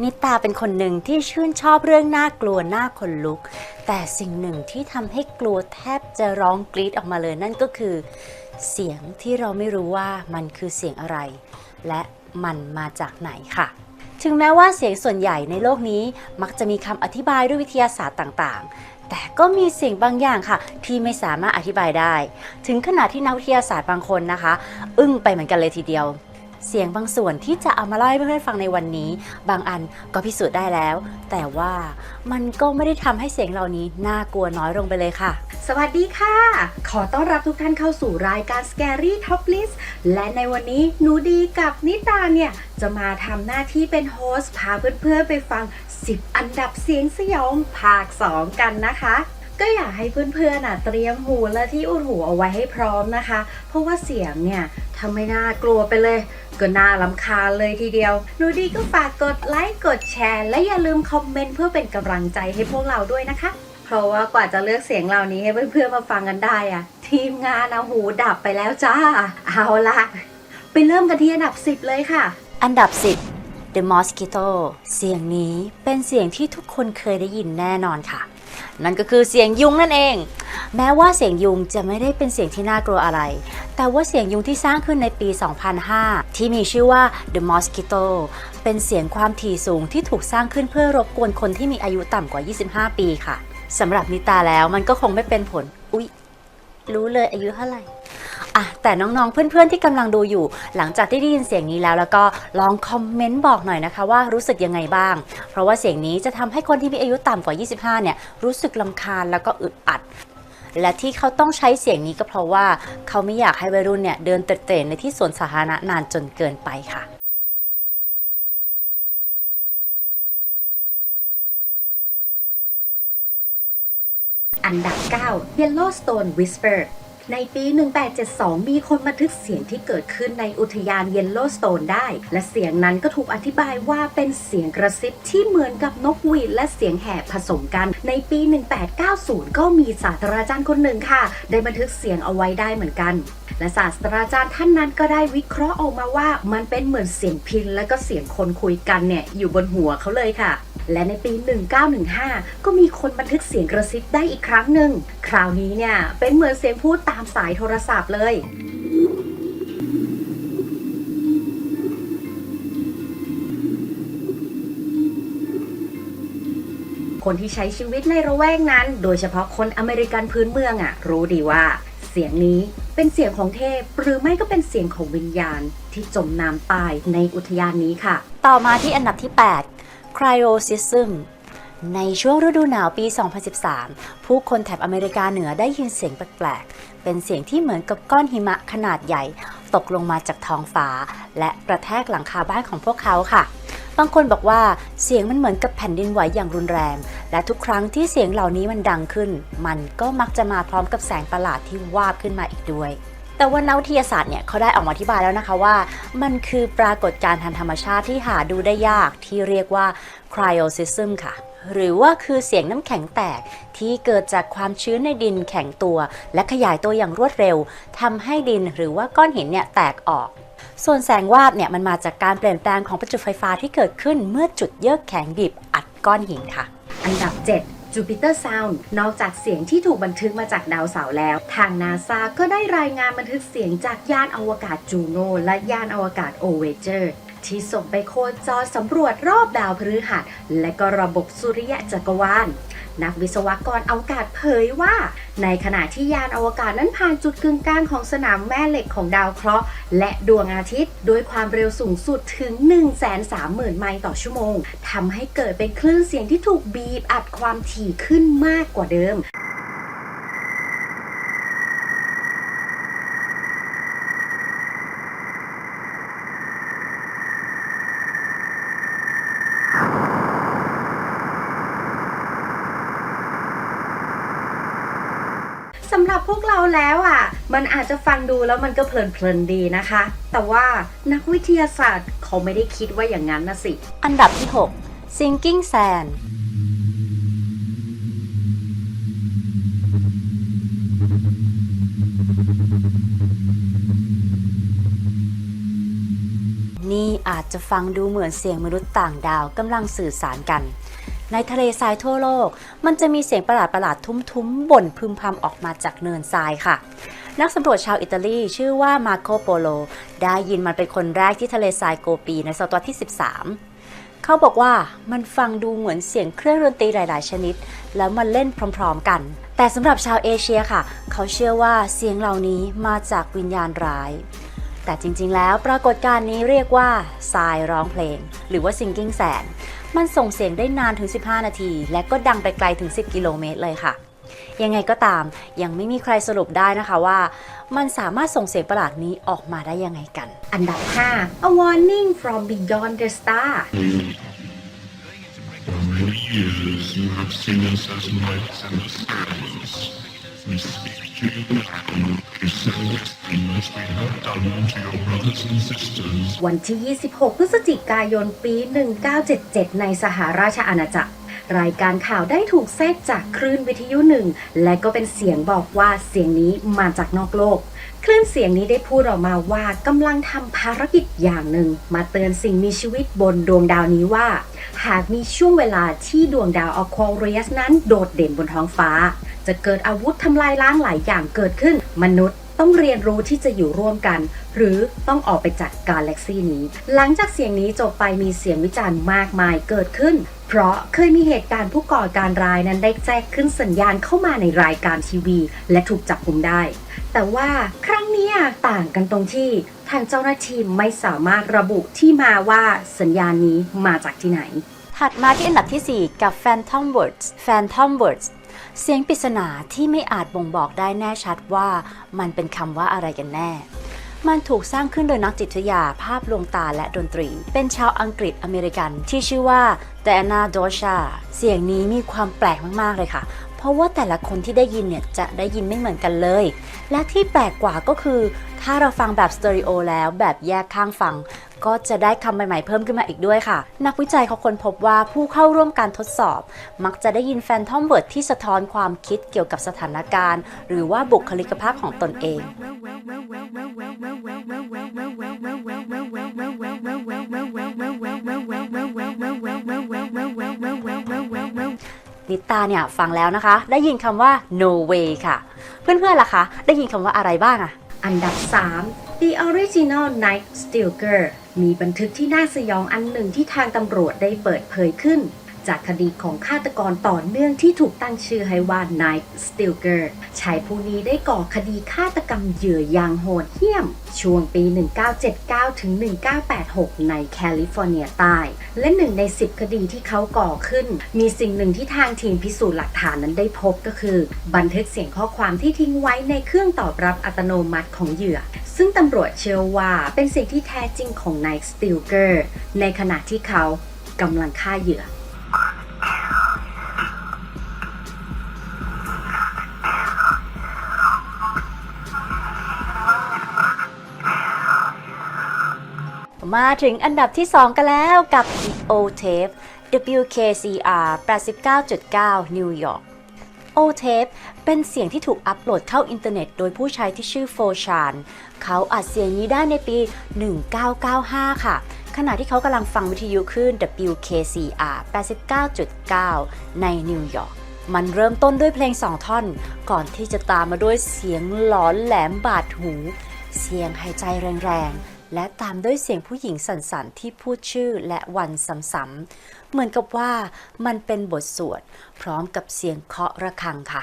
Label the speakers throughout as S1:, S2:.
S1: นิตาเป็นคนหนึ่งที่ชื่นชอบเรื่องน่ากลัวน่าขนลุก แต่สิ่งหนึ่งที่ทำให้กลัวแทบจะร้องกรีดออกมาเลยนั่นก็คือ เสียงที่เราไม่รู้ว่ามันคือเสียงอะไร และมันมาจากไหนค่ะ ถึงแม้ว่าเสียงส่วนใหญ่ในโลกนี้มักจะมีคำอธิบายด้วยวิทยาศาสตร์ต่างๆ แต่ก็มีเสียงบางอย่างค่ะ ที่ไม่สามารถอธิบายได้ ถึงขนาดที่นักวิทยาศาสตร์บางคนนะคะ อึ้งไปเหมือนกันเลยทีเดียว เสียงบางส่วนที่จะเอามาเล่าให้เพื่อนๆฟังในวันนี้ บางอันก็พิสูจน์ได้แล้ว แต่ว่ามันก็ไม่ได้ทำให้เสียงเหล่านี้น่ากลัวน้อยลงไปเลยค่ะ
S2: สวัสดีค่ะ ขอต้อนรับทุกท่านเข้าสู่รายการ Scary Top List และในวันนี้หนูดีกับนิตาเนี่ยจะมาทำหน้าที่เป็นโฮสต์พาเพื่อนๆไปฟัง 10 อันดับเสียงสยองภาค 2 กันนะคะก็อยากให้เพื่อนๆน่ะเตรียมหูและที่อุดหูเอาไว้ให้พร้อมนะคะ เพราะว่าเสียงเนี่ยทำไม่น่ากลัวไปเลย ก็น่าลำคาญเลยทีเดียว หนูดีก็ฝากกดไลค์ กดแชร์ และอย่าลืมคอมเมนต์เพื่อเป็นกำลังใจให้พวกเราด้วยนะคะ เพราะว่ากว่าจะเลือกเสียงเหล่านี้ให้เพื่อนๆมาฟังกันได้อะทีมงานเอาหูดับไปแล้วจ้า เอาละไปเริ่มกันที่อันดับ 10 เลยค่ะ
S1: อันดับ 10 The Mosquito เสียงนี้เป็นเสียงที่ทุกคนเคยได้ยินแน่นอนค่ะ นั่นก็คือเสียงยุงนั่นเอง แม้ว่าเสียงยุงจะไม่ได้เป็นเสียงที่น่ากลัวอะไร แต่ว่าเสียงยุงที่สร้างขึ้นในปี 2005 ที่มีชื่อว่า The Mosquito เป็นเสียงความถี่สูงที่ถูกสร้างขึ้นเพื่อรบกวนคนที่มีอายุต่ำกว่า 25 ปีค่ะสำหรับนิตาแล้วมันก็คงไม่เป็นผล อุ๊ย รู้เลยอายุเท่าไหร่ อะแต่น้องๆ เพื่อนๆ ที่กำลังดูอยู่ หลังจากที่ได้ยินเสียงนี้แล้ว แล้วก็ลองคอมเมนต์บอกหน่อยนะคะว่ารู้สึกยังไงบ้าง เพราะว่าเสียงนี้จะทำให้คนที่มีอายุต่ำกว่า 25 เนี่ยรู้สึกลำคาญแล้วก็อึดอัดและที่เขาต้องใช้เสียงนี้ก็เพราะว่า เขาไม่อยากให้วัยรุ่นเนี่ยเดินเตร่ๆในที่สวนสาธารณะนานจนเกินไปค่ะ
S2: อันดับ 9 Yellowstone Whisper ในปี 1872 มีคนบันทึกเสียงที่เกิดขึ้นในอุทยาน Yellowstone ได้ และเสียงนั้นก็ถูกอธิบายว่าเป็นเสียงกระซิบที่เหมือนกับนกหวีดและเสียงแหบผสมกัน ในปี 1890 ก็มีศาสตราจารย์คนหนึ่งค่ะ ได้บันทึกเสียงเอาไว้ได้เหมือนกัน และศาสตราจารย์ท่านนั้นก็ได้วิเคราะห์ออกมาว่า มันเป็นเหมือนเสียงพินและก็เสียงคนคุยกันเนี่ยอยู่บนหัวเขาเลยค่ะ และในปี 1915 ก็มีคนบันทึกเสียงกระซิบได้อีกครั้งหนึ่ง คราวนี้เนี่ย เป็นเหมือนเสียงพูดตามสายโทรศัพท์เลยคนที่ใช้ชีวิตในระแวกนั้น โดยเฉพาะคนอเมริกันพื้นเมืองอะ่ะ รู้ดีว่า เสียงนี้เป็นเสียงของเทพ หรือไม่ก็เป็นเสียงของวิญญาณที่จมน้ำตายในอุทยานนี้ค่ะ
S1: ต่อมาที่อันดับที่ 8 Cryosism ในช่วงฤดูหนาวปี 2013 ผู้คนแถบอเมริกาเหนือได้ยินเสียงแปลกๆ เป็นเสียงที่เหมือนกับก้อนหิมะขนาดใหญ่ ตกลงมาจากท้องฟ้า และกระแทกหลังคาบ้านของพวกเขาค่ะ บางคนบอกว่าเสียงมันเหมือนกับแผ่นดินไหวอย่างรุนแรง และทุกครั้งที่เสียงเหล่านี้มันดังขึ้น มันก็มักจะมาพร้อมกับแสงประหลาดที่วาบขึ้นมาอีกด้วย แต่ว่านักวิทยาศาสตร์เนี่ยเขาได้ออกมาอธิบายแล้วนะคะว่า มันคือปรากฏการณ์ทางธรรมชาติที่หาดูได้ยากที่เรียกว่า cryosism ค่ะ หรือว่าคือเสียงน้ำแข็งแตกที่เกิดจากความชื้นในดินแข็งตัว และขยายตัวอย่างรวดเร็วทำให้ดินหรือว่าก้อนหินเนี่ยแตกออกส่วนแสงวาบเนี่ยมันมาจากการเปลี่ยนแปลงของประจุไฟฟ้าที่เกิดขึ้นเมื่อจุดเยือกแข็งบีบอัดก้อนหินค่ะ
S2: อันดับ 7 Jupiter Sound นอกจากเสียงที่ถูกบันทึกมาจากดาวเสาร์แล้ว ทางนาซาก็ได้รายงานบันทึกเสียงจากยานอวกาศจูโนและยานอวกาศโอเวเจอร์ที่ส่งไปโคจรสำรวจรอบดาวพฤหัส และก็ระบบสุริยะจักรวาล นักวิศวกรอวกาศเผยว่า ในขณะที่ยานอวกาศนั้นผ่านจุดกึ่งกลางของสนามแม่เหล็กของดาวเคราะห์ และดวงอาทิตย์ด้วยความเร็วสูงสุดถึง 130,000 ไมล์ต่อชั่วโมงทำให้เกิดเป็นคลื่นเสียงที่ถูกบีบอัดความถี่ขึ้นมากกว่าเดิม สำหรับ พวกเราแล้วอะ มันอาจจะฟังดูแล้วมันก็เพลินๆดีนะคะ แต่ว่านักวิทยาศาสตร์เขาไม่ได้คิดว่าอย่างนั้นนะสิ
S1: อันดับที่ 6 Sinking Sand นี่อาจจะฟังดูเหมือนเสียงมนุษย์ต่างดาวกำลังสื่อสารกัน ในทะเลทรายทั่วโลก มันจะมีเสียงประหลาดประหลาดๆทุ้มๆบ่นพึมพำออกมาจากเนินทรายค่ะนักสำรวจชาวอิตาลีชื่อว่ามาโคโปโล ได้ยินมันเป็นคนแรกที่ทะเลทรายโกปีในศตวรรษที่ 13 เขาบอกว่ามันฟังดูเหมือนเสียงเครื่องดนตรีหลาย ๆ ชนิด แล้วมันเล่นพร้อม ๆ กัน แต่สำหรับชาวเอเชียค่ะ เขาเชื่อว่าเสียงเหล่านี้มาจากวิญญาณร้าย แต่จริง ๆ แล้วปรากฏการณ์นี้เรียกว่าทรายร้องเพลง หรือว่า singing sand มันส่งเสียงได้นานถึง 15 นาที และก็ดังไปไกลถึง 10 กิโลเมตรเลยค่ะ ยังไงก็ตามยังไม่มีใครสรุปได้นะคะว่า มันสามารถส่งเสียงประหลาดนี้ออกมาได้ยังไงกัน
S2: อันดับ 5 A Warning from Beyond the Star
S3: For many years you have seen us as lights in the skies. We speak
S2: วันที่ 26 พฤศจิกายน ปี 1977 ในสหราชอาณาจักร รายการข่าวได้ถูกแทรกจากคลื่นวิทยุหนึ่ง และก็เป็นเสียงบอกว่าเสียงนี้มาจากนอกโลกคลื่นเสียงนี้ได้พูดออกมาว่ากำลังทำภารกิจอย่างหนึ่ง มาเตือนสิ่งมีชีวิตบนดวงดาวนี้ว่า หากมีช่วงเวลาที่ดวงดาวอควาเรียสนั้นโดดเด่นบนท้องฟ้า จะเกิดอาวุธทำลายล้างหลายอย่างเกิดขึ้น มนุษย์ต้องเรียนรู้ที่จะอยู่ร่วมกัน หรือต้องออกไปจากกาแล็กซีนี้ หลังจากเสียงนี้จบไปมีเสียงวิจารณ์มากมายเกิดขึ้น เพราะเคยมีเหตุการณ์ผู้ก่อการร้ายนั้นได้แจ้งขึ้นสัญญาณเข้ามาในรายการทีวี และถูกจับกุมได้ แต่ว่าครั้งนี้ต่างกันตรงที่ทางเจ้าหน้าที่ไม่สามารถระบุที่มาว่าสัญญาณนี้มาจากที่ไหน
S1: ถัดมาที่อันดับที่ 4 กับ Phantom Words Phantom Words เสียงปริศนาที่ไม่อาจบ่งบอกได้แน่ชัดว่ามันเป็นคำว่าอะไรกันแน่ มันถูกสร้างขึ้นโดยนักจิตวิทยาภาพลวงตาและดนตรี เป็นชาวอังกฤษอเมริกันที่ชื่อว่า Diana Dosha เสียงนี้มีความแปลกมากๆเลยค่ะ เพราะว่าแต่ละคนที่ได้ยินเนี่ยจะได้ยินไม่เหมือนกันเลย และที่แปลกกว่าก็คือ ถ้าเราฟังแบบสเตอริโอแล้วแบบแยกข้างฟัง ก็จะได้คำใหม่ๆเพิ่มขึ้นมาอีกด้วยค่ะ นักวิจัยเขาค้นพบว่าผู้เข้าร่วมการทดสอบ มักจะได้ยินแฟนทอมเวิร์ดที่สะท้อนความคิดเกี่ยวกับสถานการณ์ หรือว่าบุคลิกภาพของตนเองนิตาเนี่ยฟังแล้วนะคะ ได้ยินคำว่า no way ค่ะ เพื่อนๆล่ะคะ ได้ยินคำว่าอะไรบ้างอะ
S2: อันดับ 3 The Original Night Stalker มีบันทึกที่น่าสยองอันหนึ่งที่ทางตำรวจได้เปิดเผยขึ้น จากคดีของฆาตกรต่อเนื่องที่ถูกตั้งชื่อให้ว่า Night Stalker ชายผู้นี้ได้ก่อคดีฆาตกรรมเหยื่ออย่างโหดเหี้ยม ช่วงปี 1979 ถึง 1986 ในแคลิฟอร์เนียใต้ และหนึ่งใน 10 คดีที่เขาก่อขึ้น มีสิ่งหนึ่งที่ทางทีมพิสูจน์หลักฐานนั้นได้พบก็คือ บันทึกเสียงข้อความที่ทิ้งไว้ในเครื่องตอบรับอัตโนมัติของเหยื่อ ซึ่งตำรวจเชื่อว่าเป็นสิ่งที่แท้จริงของ Night Stalker ในขณะที่เขากำลังฆ่าเหยื่อ
S1: มาถึงอันดับที่ 2 กันแล้วกับ O Tape WKCR 89.9 New York O Tape เป็นเสียงที่ถูกอัปโหลดเข้าอินเทอร์เน็ต โดยผู้ใช้ที่ชื่อโฟชานเขาอัดเสียงนี้ได้ในปี 1995 ค่ะ ขณะที่เขากำลังฟังวิทยุคลื่น WKCR 89.9 ในนิวยอร์กมันเริ่มต้นด้วยเพลงสองท่อน ก่อนที่จะตามมาด้วยเสียงหลอนแหลมบาดหู เสียงหายใจแรงๆ และตามด้วยเสียงผู้หญิงสั่นๆที่พูดชื่อและวันซ้ำๆเหมือนกับว่ามันเป็นบทสวด พร้อมกับเสียงเคาะระฆังค่ะ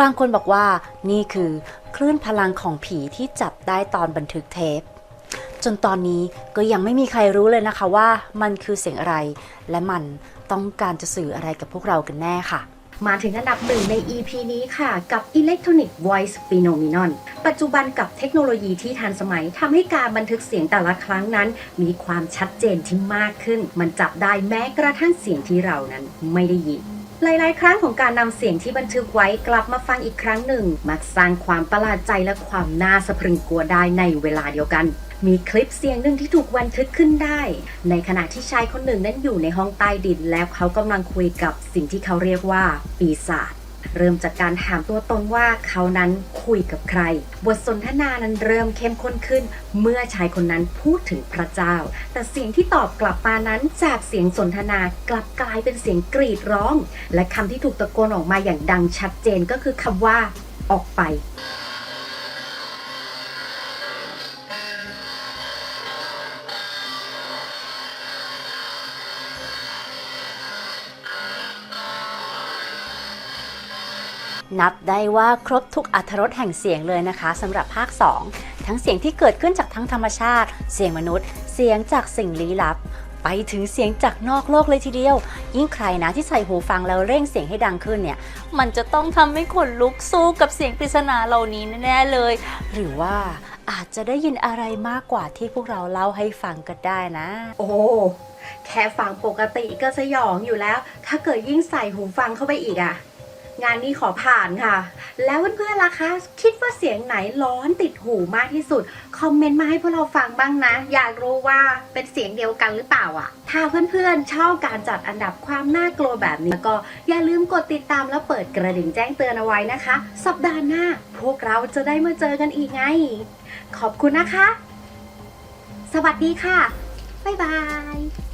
S1: บางคนบอกว่านี่คือคลื่นพลังของผีที่จับได้ตอนบันทึกเทป จนตอนนี้ก็ยังไม่มีใครรู้เลยนะคะว่ามันคือเสียงอะไร และมันต้องการจะสื่ออะไรกับพวกเรากันแน่ค่ะ
S2: มาถึงอันดับหนึ่งใน EP นี้ค่ะ กับ Electronic Voice Phenomenon ปัจจุบันกับเทคโนโลยีที่ทันสมัยทำให้การบันทึกเสียงแต่ละครั้งนั้น มีความชัดเจนที่มากขึ้น มันจับได้แม้กระทั่งเสียงที่เรานั้นไม่ได้ยิน หลาย ๆ ครั้งของการนำเสียงที่บันทึกไว้กลับมาฟังอีกครั้งหนึ่ง มักสร้างความประหลาดใจและความน่าสะพรึงกลัวได้ในเวลาเดียวกัน มีคลิปเสียงหนึ่งที่ถูกบันทึกขึ้นได้ ในขณะที่ชายคนหนึ่งนั้นอยู่ในห้องใต้ดิน แล้วเขากำลังคุยกับสิ่งที่เขาเรียกว่าปีศาจ เริ่มจากการถามตัวตนว่าเขานั้นคุยกับใคร บทสนทนานั้นเริ่มเข้มข้นขึ้น เมื่อชายคนนั้นพูดถึงพระเจ้า แต่เสียงที่ตอบกลับมานั้นจากเสียงสนทนากลับกลายเป็นเสียงกรีดร้อง และคำที่ถูกตะโกนออกมาอย่างดังชัดเจนก็คือคำว่า ออกไป
S1: นับได้ว่าครบทุกอัธรสแห่งเสียงเลยนะคะสำหรับภาค 2 ทั้งเสียงที่เกิดขึ้นจากทั้งธรรมชาติ เสียงมนุษย์ เสียงจากสิ่งลี้ลับ ไปถึงเสียงจากนอกโลกเลยทีเดียว ยิ่งใครนะที่ใส่หูฟังแล้วเร่งเสียงให้ดังขึ้นเนี่ย มันจะต้องทำให้ขนลุกสู้กับเสียงปริศนาเหล่านี้แน่เลย หรือว่าอาจจะได้ยินอะไรมากกว่าที่พวกเราเล่าให้ฟังก็ได้นะ
S2: โอ้ แค่ฟังปกติก็สยองอยู่แล้ว ถ้าเกิดยิ่งใส่หูฟังเข้าไปอีกอะ งานนี้ขอผ่านค่ะ แล้วเพื่อนๆล่ะคะ คิดว่าเสียงไหนร้อนติดหูมากที่สุด คอมเมนต์มาให้พวกเราฟังบ้างนะ อยากรู้ว่าเป็นเสียงเดียวกันหรือเปล่าอะถ้าเพื่อนๆชอบการจัดอันดับความน่ากลัวแบบนี้ก็อย่าลืมกดติดตามและเปิดกระดิ่งแจ้งเตือนเอาไว้นะคะ สัปดาห์หน้า พวกเราจะได้มาเจอกันอีกไง ขอบคุณนะคะ สวัสดีค่ะ บ๊ายบาย